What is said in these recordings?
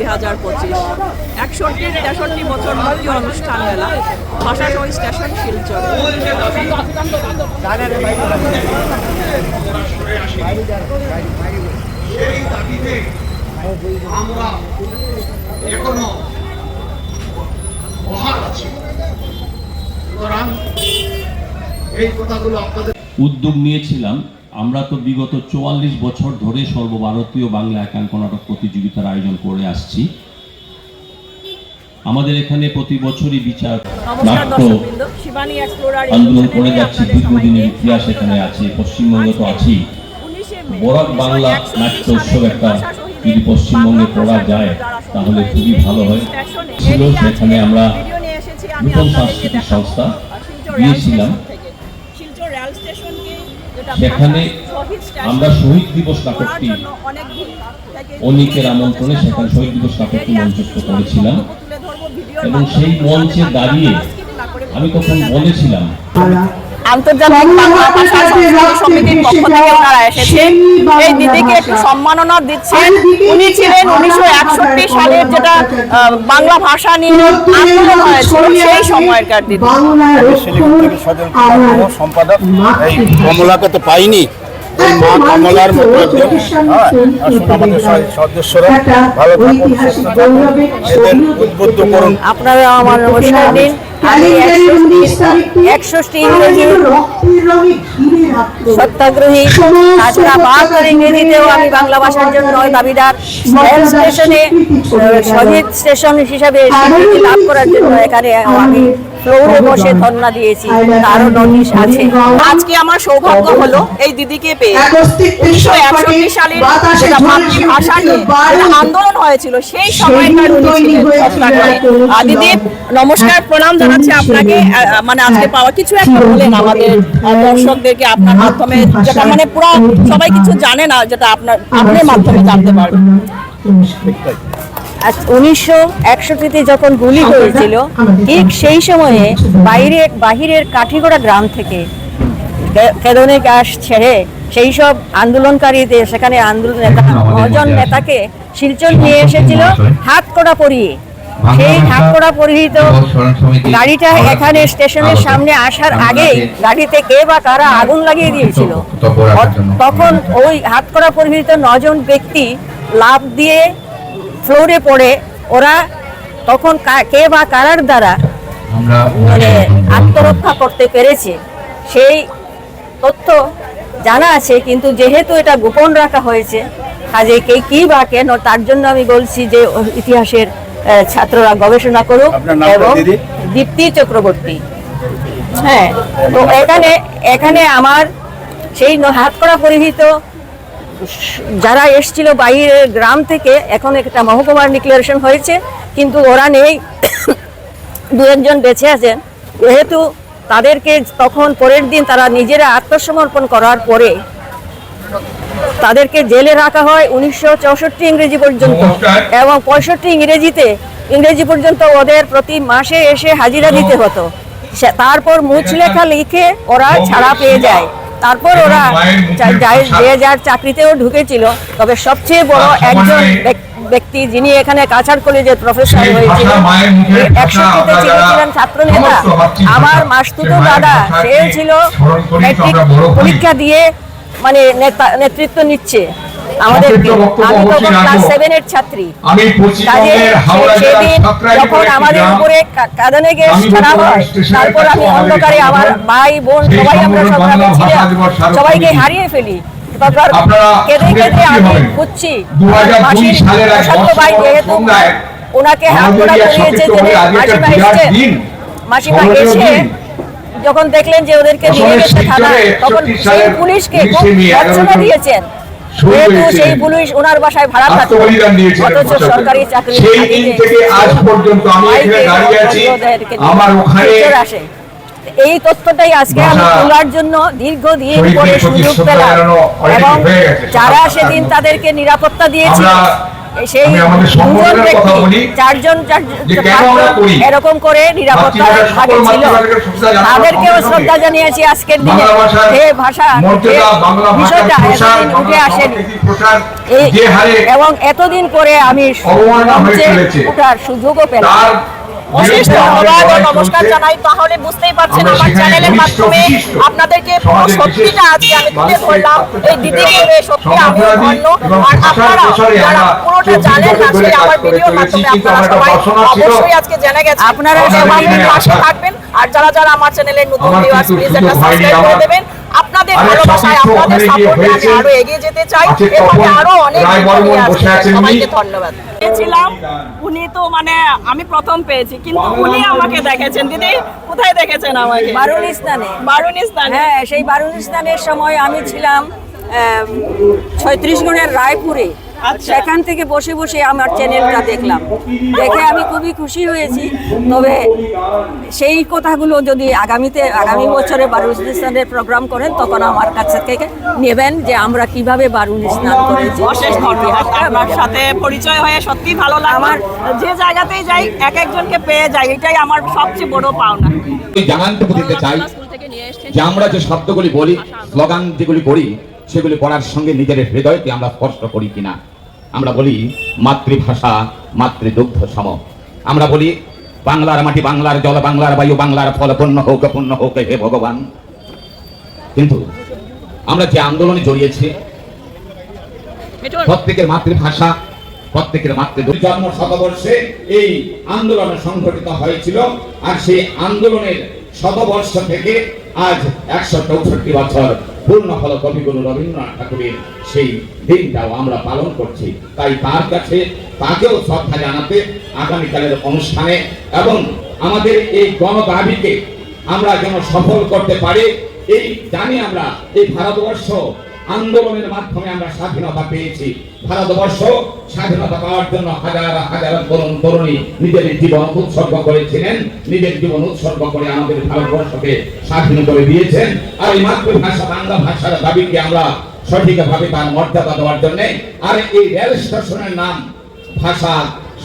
দুই হাজার পঁচিশ। একষট্টি, তেষট্টি বছর অনুষ্ঠান মেলা স্টেশন, শিলচর। সেই দাবিতে আমরা এখনও বহাল আছি সুতরাং এই কথাগুলো আপনাদের উদ্যোগ নিয়েছিলাম আমরা তো বিগত চুয়াল্লিশ বছর ধরে সর্বভারতীয় বাংলা একাঙ্ক নাটক প্রতিযোগিতার আয়োজন করে আসছি। আমাদের এখানে প্রতি বছরই বিচার নাট্য আন্দোলন করে যাচ্ছি দীর্ঘদিনের ইতিহাস এখানে আছে পশ্চিমবঙ্গে তো আছেই। বরাক বাংলা নাট্য উৎসব একটা যদি পশ্চিমবঙ্গে করা যায় তাহলে খুবই ভালো হয়। ছিল সেখানে আমরা নতুন সাংস্কৃতিক সংস্থা দিয়েছিলাম। সেখানে আমরা শহীদ দিবস নাটকটি অনেকের আমন্ত্রণে সেখানে শহীদ দিবস নাটকটি মঞ্চস্থ করেছিলাম এবং সেই মঞ্চে দাঁড়িয়ে আমি তখন বলেছিলাম আন্তর্জাতিক বাংলা ভাষা সংস্কৃতি সমিতির পক্ষ থেকে ওনারা এসেছেন। এই দিদিকে একটু সম্মাননা দিচ্ছেন উনি ছিলেন উনিশশো একষট্টি সালের যেটা বাংলা ভাষা নিয়ে আন্দোলন হয়েছিল সেই সময়কার দিদি। সম্পাদক এই কমলাকে তো পাইনি। এই মা কমলার মতো একজন হ্যাঁ, আসুন আমাদের সদস্যরা ভালো থাকুন সুস্থ থাকুন এদের উদ্বুদ্ধ করুন। আপনারা আমার নমস্কার দিন। আমি একষট্টি ইংরেজি সত্যাগ্রহী তাছাড়া বাহাত্তর ইংরেজিতেও আমি বাংলা ভাষার জন্য দাবিদার রেল স্টেশনে শহীদ স্টেশন হিসাবে স্বীকৃতি লাভ করার জন্য এখানে আমি ফ্লোরে বসে ধর্ণা দিয়েছি তারও নোটিশ আছে। আজকে আমার সৌভাগ্য হলো এই দিদিকে পেয়ে উনিশশো একষট্টি সালের যেটা মাতৃভাষা নিয়ে আন্দোলন হয়েছিল সেই সময়কার দিদি নমস্কার প্রণাম জানাচ্ছি আপনাকে। মানে আজকে পাওয়া কিছু একটা বলেন আমাদের আহ, দর্শকদেরকে আপনার মাধ্যমে যেটা মানে পুরো সবাই কিছু জানে না যেটা আপনার আপনার মাধ্যমে জানতে পারবে। উনিশশো একষট্টিতে যখন গুলি হয়েছিল ঠিক সেই সময়ে বাইরে বাহিরের কাঠিগড়া গ্রাম থেকে কেদনে গ্যাস ছেড়ে সেই সব আন্দোলনকারীদের সেখানে আন্দোলন নেতা মহাজন নেতাকে শিলচর নিয়ে এসেছিল হাত কড়া পরিয়ে। সেই হাত কড়া পরিহিত গাড়িটা এখানে স্টেশনের সামনে আসার আগেই গাড়িতে কে বা কারা আগুন লাগিয়ে দিয়েছিল। তখন ওই হাত করা পরিহিত নজন ব্যক্তি লাভ দিয়ে ফ্লোরে পড়ে ওরা তখন কে বা কারার দ্বারা মানে আত্মরক্ষা করতে পেরেছে। সেই তথ্য জানা আছে কিন্তু যেহেতু এটা গোপন রাখা হয়েছে কাজে কে কি বা কেন তার জন্য আমি বলছি যে ইতিহাসের ছাত্ররা গবেষণা করুক এবং দীপ্তি চক্রবর্তী। হ্যাঁ তো এখানে এখানে আমার সেই হাত করা পরিহিত যারা এসছিল বাইরের গ্রাম থেকে এখন একটা মহকুমার ডিক্লারেশন হয়েছে কিন্তু ওরা নেই। দু একজন বেঁচে আছেন। যেহেতু তাদেরকে তখন পরের দিন তারা নিজেরা আত্মসমর্পণ করার পরে তাদেরকে জেলে রাখা হয় উনিশশো চৌষট্টি ইংরেজি পর্যন্ত। এবং পঁয়ষট্টি ইংরেজিতে ইংরেজি পর্যন্ত ওদের প্রতি মাসে এসে হাজিরা দিতে হতো। তারপর মুচলেখা লিখে ওরা ছাড়া পেয়ে যায়। তারপর ওরা যা- যার চাকরিতেও ঢুকেছিল তবে সবচেয়ে বড় একজন ব্যক- ব্যক্তি যিনি এখানে কাছাড় কলেজের প্রফেসর হয়েছিল একষট্টিতে ছিলেন ছাত্র নেতা আমার মাসতুতো দাদা সে ছিল ম্যাট্রিক পরীক্ষা দিয়ে মানে নেতা- নেতৃত্ব নিচ্ছে আমাদের আমি তখন ক্লাস সেভেনের ছাত্রী। কাজে সেদিন যখন আমাদের উপরে কা- কাঁদানে গ্যাস ছাড়া হয় তারপর আমি অন্ধকারে আমার ভাই বোন সবাই আমরা সংগ্রামে ছিলাম ভাষা দিবস স্মারক সবাইকে হারিয়ে ফেলি। কেঁদে শুনে কেঁদে খুশি আমি হবেন। বুঝছি 2002 সালের এক প্রশান্ত ভাই যেহেতু ওনাকে হাত করিয়েছে মাসিমা এসে। যখন দেখলেন যে ওদেরকে নিয়ে গেছে থানায় তখন সেই পুলিশকে খুব পুলিশে নিয়ে ভর্ৎসনা 11 জন দিয়েছেন যেহেতু সেই পুলিশ ওনার বাসায় ভাড়া দিয়েছিলেন অথচ সরকারি চাকরি সেই দিন থেকে আজ পর্যন্ত আমি এখানে দাঁড়িয়ে আছি। আমার ওখানে আসে এই তথ্যটাই আজকে আমি তোলার জন্য দীর্ঘদিন পরে সুযোগ পেলাম এবং যারা সেদিন তাদেরকে নিরাপত্তা দিয়েছিল সেই দুজন ব্যক্তি, চারজন করি? এরকম করে নিরাপত্তা সকল ছিল। তাদেরকেও শ্রদ্ধা জানিয়েছি আজকের দিনে। যে ভাষা বিষয়টা এতদিন উঠে আসেনি। এবং এতদিন পরে আমি। ওঠার সুযোগও পেলাম। অশেষ বিরুদ্ধে ধন্যবাদ ও নমস্কার জানাই। তাহলে বুঝতেই পারছেন আমার চ্যানেলের মাধ্যমে আপনাদেরকে পুরো সত্যিটা আজকে আমি তুলে মানুষকে ধরলাম। এই দিদিকে সত্যি আমি ধন্য। আর আপনারা পুরোটা জানেন না সেই আমার ভিডিওর মাধ্যমে কিন্তু আপনারা সবাই অবশ্যই আজকে জেনে গেছেন। আপনারা আমাদের পাশে থাকবেন আর যারা যারা আমার চ্যানেলের নতুন আমার ভিউয়ার্স প্লিজ একটা সাবস্ক্রাইব করে দেবেন। আপনাদের ভালোবাসায় আপনাদের সাপোর্টে আমি আরও এগিয়ে যেতে চাই। এভাবে আরও অনেক। সবাইকে ধন্যবাদ। পেয়েছিলাম উনি তো মানে আমি প্রথম পেয়েছি কিন্তু উনি আমাকে দেখেছেন। দিদি কোথায় দেখেছেন আমাকে? বারুণ স্থানে হ্যাঁ সেই বারুণ স্থানের সময় আমি ছিলাম ছয়ত্রিশগড়ের রায়পুরে। আচ্ছা। সেখান থেকে বসে বসে আমার চ্যানেলটা দেখলাম। দেখে আমি খুবই খুশি হয়েছি। তবে সেই কথাগুলো যদি আগামীতে আগামী বছরে বারুণ স্নানের প্রোগ্রাম করেন তখন আমার কাছে থেকে নেবেন যে আমরা কীভাবে বারুণ স্নান করেছি। অশেষ ধন্যবাদ। আপনার সাথে পরিচয় হয়ে সত্যি ভালো লাগল। আমার যে জায়গাতেই যাই এক একজনকে পেয়ে যাই এটাই আমার সবচেয়ে বড় পাওনা। আমি দিতে চাই যে আমরা যে শব্দগুলি বলি স্লোগান যেগুলি করি সেগুলি করার সঙ্গে নিজের হৃদয়কে আমরা স্পষ্ট করি কিনা। আমরা বলি মাতৃভাষা মাতৃদুগ্ধ সম আমরা বলি বাংলার মাটি বাংলার জল, বাংলার বায়ু, বাংলার ফল পূর্ণ হোক পূর্ণ হোক, হে ভগবান। কিন্তু আমরা যে আন্দোলনে জড়িয়েছি, প্রত্যেকের মাতৃভাষা, প্রত্যেকের মাতৃ জন্ম শতবর্ষে এই আন্দোলন সংঘটিত হয়েছিল। আর সেই আন্দোলনের শতবর্ষ থেকে আজ একশো চৌষট্টি বছর পূর্ণ হল কবিগুরু রবীন্দ্রনাথ ঠাকুরের সেই দিনটাও আমরা পালন করছি। তাই তার কাছে তাকেও শ্রদ্ধা জানাতে আগামীকালের অনুষ্ঠানে এবং আমাদের এই গণদাবিকে আমরা যেন সফল করতে পারি, এই জানি আমরা এই ভারতবর্ষ আন্দোলনের মাধ্যমে আমরা স্বাধীনতা পেয়েছি। ভারতবর্ষ স্বাধীনতা পাওয়ার জন্য হাজার হাজার তরুণ তরুণী নিজের জীবন উৎসর্গ করেছিলেন, নিজের জীবন উৎসর্গ করে আমাদের ভারতবর্ষকে স্বাধীন করে দিয়েছেন। আর এই মাতৃভাষা, বাংলা ভাষার দাবিকে আমরা সঠিকভাবে তার মর্যাদা দেওয়ার জন্য আর এই রেল স্টেশনের নাম ভাষা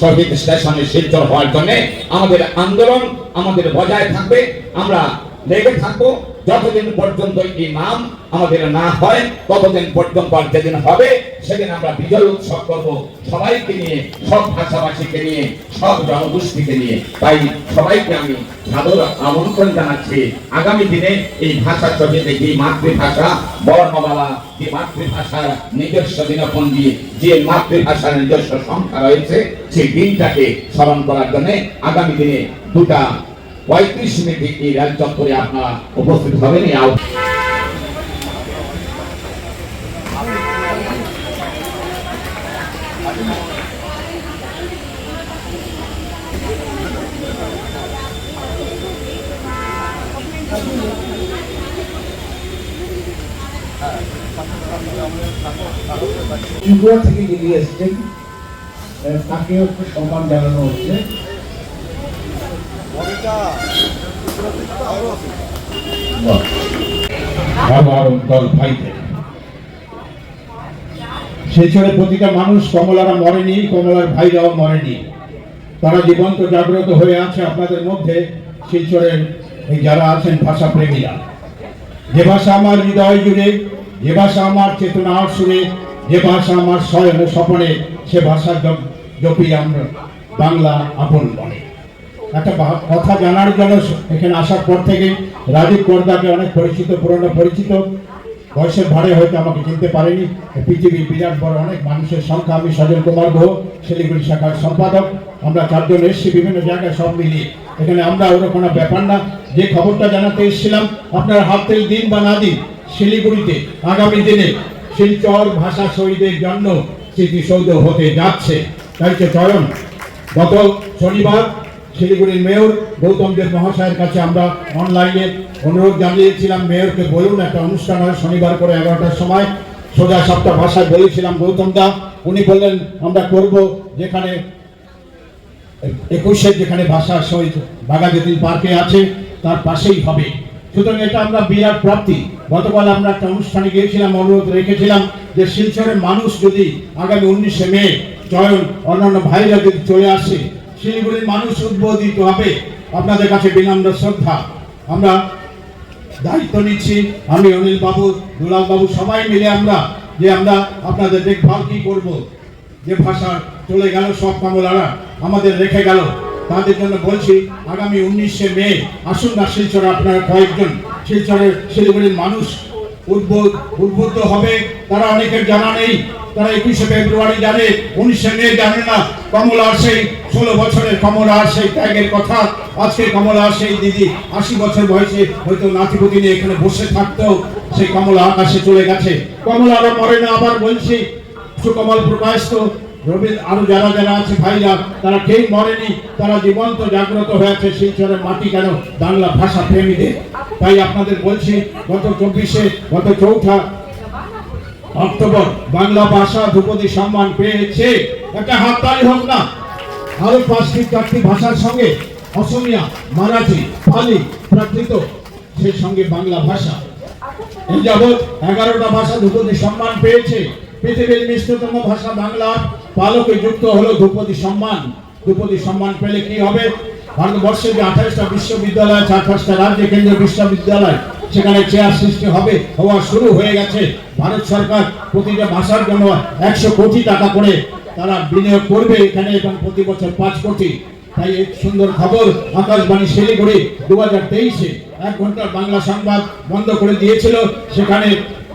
শহীদ স্টেশনে শিলচর হওয়ার জন্য আমাদের আন্দোলন আমাদের বজায় থাকবে। আমরা লেগে থাকব। যতদিন পর্যন্ত এই নাম আমাদের না হয়, ততদিন পর্যন্ত আর যেদিন হবে, সেদিন আমরা বিজয় উৎসব করব। সবাইকে নিয়ে, সব ভাষাভাষীকে নিয়ে, সব জনগোষ্ঠীকে নিয়ে। তাই সবাইকে আমি সাদর আমন্ত্রণ জানাচ্ছি। আগামী দিনে এই ভাষা শহীদ এই মাতৃভাষা, বর্ণমালা, যে মাতৃভাষার নিজস্ব দিনপঞ্জি, যে মাতৃভাষার নিজস্ব সংখ্যা রয়েছে, সেই দিনটাকে স্মরণ করার জন্য আগামী দিনে দুটা পঁয়ত্রিশ মিনিটে এই রেল চত্বরে আপনারা উপস্থিত হবেন ত্রিপুরা থেকে যিনি এসছেন তাকেও সম্মান জানানো হচ্ছে। ভাইদের শিলচরে প্রতিটা মানুষ কমলারা মরেনি, কমলার ভাইরাও মরেনি। তারা জীবন্ত, জাগ্রত হয়ে আছে আপনাদের মধ্যে শিলচরের যারা আছেন ভাষা প্রেমীরা যে ভাষা আমার হৃদয় জুড়ে, যে ভাষা আমার চেতনার সুরে, যে ভাষা আমার স্বয়ং স্বপনে, সে ভাষা জপ- আমরা বাংলা আপন মনে একটা কথা জানার জন্য এখানে আসার পর থেকে রাজীব কর্দাকে অনেক পরিচিত, পুরনো পরিচিত। বয়সের ভারে হয়তো আমাকে চিনতে পারেনি। পৃথিবীর বিরাট বড় অনেক মানুষের সংখ্যা। আমি সজল কুমার গুহ, শিলিগুড়ি শাখার সম্পাদক। আমরা চারজন এসেছি, বিভিন্ন জায়গায় সব মিলিয়ে। এখানে আমরা ওরকম কোনো ব্যাপার না। যে খবরটা জানাতে এসেছিলাম, আপনার হাত থেকে দিন বা না দিন, শিলিগুড়িতে আগামী দিনে শিলচর ভাষা শহীদের জন্য স্মৃতিসৌধ হতে যাচ্ছে। তাই চয়ন গত শনিবার শিলিগুড়ির মেয়র গৌতম দেব মহাশয়ের কাছে আমরা অনলাইনে অনুরোধ জানিয়েছিলাম। মেয়রকে বলুন, একটা অনুষ্ঠান হয় শনিবার করে এগারোটার সময়। সোজা সাতটা ভাষায় বলেছিলাম, গৌতম দা, উনি বললেন, আমরা করব যেখানে একুশের যেখানে ভাষা শহীদ বাগাজুদ্দিন পার্কে আছে, তার পাশেই হবে। সুতরাং এটা আমরা বিরাট প্রাপ্তি। গতকাল আমরা একটা অনুষ্ঠানে গিয়েছিলাম, অনুরোধ রেখেছিলাম যে শিলচরের মানুষ যদি আগামী উনিশে মে চয়ন অন্যান্য ভাইরা যদি চলে আসে শিলিগুড়ির মানুষ উদ্বোধিত হবে। আপনাদের কাছে বিনম্র শ্রদ্ধা। আমরা দায়িত্ব নিচ্ছি। আমি অনিল বাবু, দুলাল বাবু, সবাই মিলে আমরা যে আমরা আপনাদের দেখভাল কি করব, যে ভাষা চলে গেল, সব কমলারা আমাদের রেখে গেল। তাদের জন্য বলছি, আগামী উনিশে মে, আসুন না শিলচরে, আপনারা কয়েকজন শিলচরের শিলিগুড়ির মানুষ উদ্বোধ উদ্বুদ্ধ হবে। তারা অনেকের জানা নেই। তারা একুশে ফেব্রুয়ারি জানে, উনিশে মে জানে না। কমলার সেই ষোলো বছরের কমলার সেই ত্যাগের কথা। আজকে কমলার সেই দিদি আশি বছর বয়সে হয়তো নাতিপুতি নিয়ে এখানে বসে থাকতো। সেই কমলা আকাশে চলে গেছে। কমলারা মরে না, আবার বলছি, সুকমল প্রকাশ তো রবি আরও যারা যারা আছে ভাইরা, তারা কেউ মরেনি, তারা জীবন্ত, জাগ্রত হয়েছে সেই শিলচরের মাটি কেন? বাংলা ভাষা প্রেমীদের। তাই আপনাদের বলছি, গত চব্বিশে, গত চৌঠা অক্টোবর বাংলা ভাষা ধ্রুপদী সম্মান পেয়েছে। একটা হাততালি হোক না। আরও পাঁচটি চারটি ভাষার সঙ্গে অসমিয়া, মারাঠি পালি প্রাকৃত, সেই সঙ্গে বাংলা ভাষা। এই যাবৎ এগারোটা ভাষা ধ্রুপদী সম্মান পেয়েছে। পৃথিবীর মিষ্টতম ভাষা বাংলা। পালকে যুক্ত হলো ধ্রুপদী সম্মান। ধ্রুপদী সম্মান পেলে কি হবে? ভারতবর্ষে যে আঠাশটা বিশ্ববিদ্যালয় আছে আঠাশটা রাজ্যে কেন্দ্রীয় বিশ্ববিদ্যালয়, সেখানে চেয়ার সৃষ্টি হবে, হওয়া শুরু হয়ে গেছে। ভারত সরকার প্রতিটা ভাষার জন্য একশো কোটি টাকা করে তারা বিনিয়োগ করবে এখানে এবং প্রতি বছর পাঁচ কোটি। তাই এই সুন্দর খবর আকাশবাণী শিলিগুড়ি দু হাজার তেইশে এক ঘণ্টার বাংলা সংবাদ বন্ধ করে দিয়েছিল। সেখানে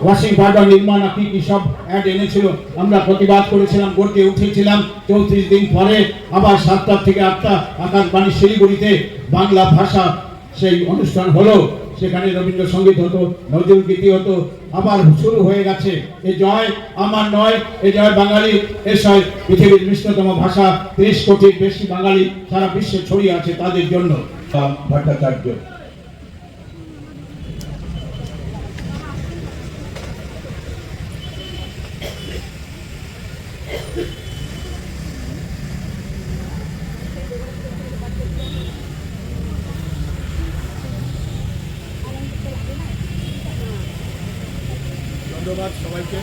ওয়াশিং পাউডার নির্মাণ কি কি সব অ্যাড এনেছিল। আমরা প্রতিবাদ করেছিলাম গড়তে উঠেছিলাম। চৌত্রিশ দিন পরে আবার সাতটা থেকে আটটা আকাশবাণী শিলিগুড়িতে বাংলা ভাষা সেই অনুষ্ঠান হলো। সেখানে রবীন্দ্রসঙ্গীত হতো, নজরুল গীতি হতো আবার শুরু হয়ে গেছে। এ জয় আমার নয়, এ জয় বাঙালি, এ সয় পৃথিবীর মিষ্টতম ভাষা। ত্রিশ কোটির বেশি বাঙালি সারা বিশ্বে ছড়িয়ে আছে তাদের জন্য ভট্টাচার্য। ধন্যবাদ সবাইকে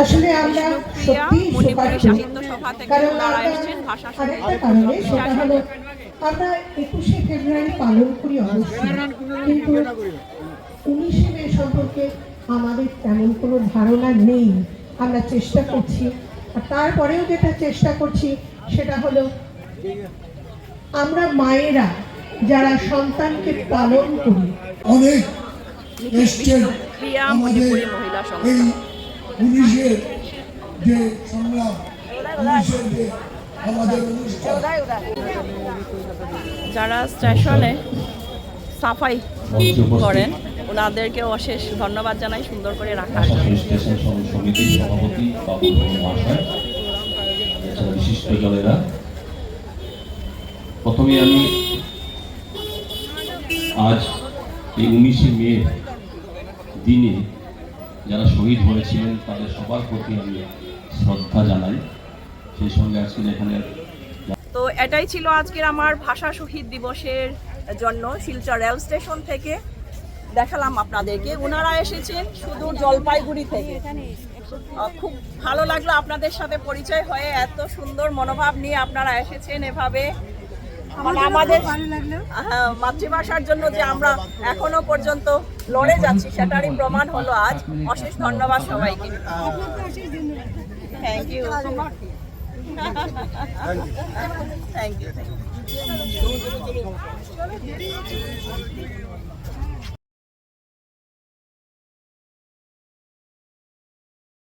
আসলে আমরা সত্যি মণিপুরি সাহিত্য সভা থেকে কারণ ওনারা এসেছেন ভাষা আরেকটা কারণে সেটা হলো আমরা একুশে ফেব্রুয়ারি পালন করি অবশ্যই। কিন্তু উনিশে মে সম্পর্কে আমাদের তেমন কোনো ধারণা নেই। আমরা চেষ্টা করছি। আর তারপরেও যেটা চেষ্টা করছি সেটা হলো আমরা মায়েরা যারা সন্তানকে পালন করি অনেক আমাদের এই পুলিশের যে সংগ্রাম পুলিশের যে আমাদের অনুষ্ঠান। যারা স্টেশনে সাফাই করেন ওনাদেরকে অশেষ ধন্যবাদ জানাই সুন্দর করে রাখার জন্য আশাশুনি স্টেশন সমিতির সভাপতি বিশিষ্ট জনেরা প্রথমে আমি আজ এই উনিশে মে দিনে যারা শহীদ হয়েছিলেন, তাদের সবার প্রতি আমি শ্রদ্ধা জানাই। সেই সঙ্গে আজকের এখানে তো এটাই ছিল আজকের আমার ভাষা শহীদ দিবসের জন্য শিলচর রেল স্টেশন থেকে। দেখালাম আপনাদেরকে। ওনারা এসেছেন শুধু জলপাইগুড়ি থেকে। খুব ভালো লাগল আপনাদের সাথে পরিচয় হয়ে। এত সুন্দর মনোভাব নিয়ে আপনারা এসেছেন এভাবে। মানে আমাদের হ্যাঁ, মাতৃভাষার জন্য যে আমরা এখনও পর্যন্ত লড়ে যাচ্ছি সেটারই প্রমাণ হলো আজ। অশেষ ধন্যবাদ সবাইকে। Thank you thank you thank you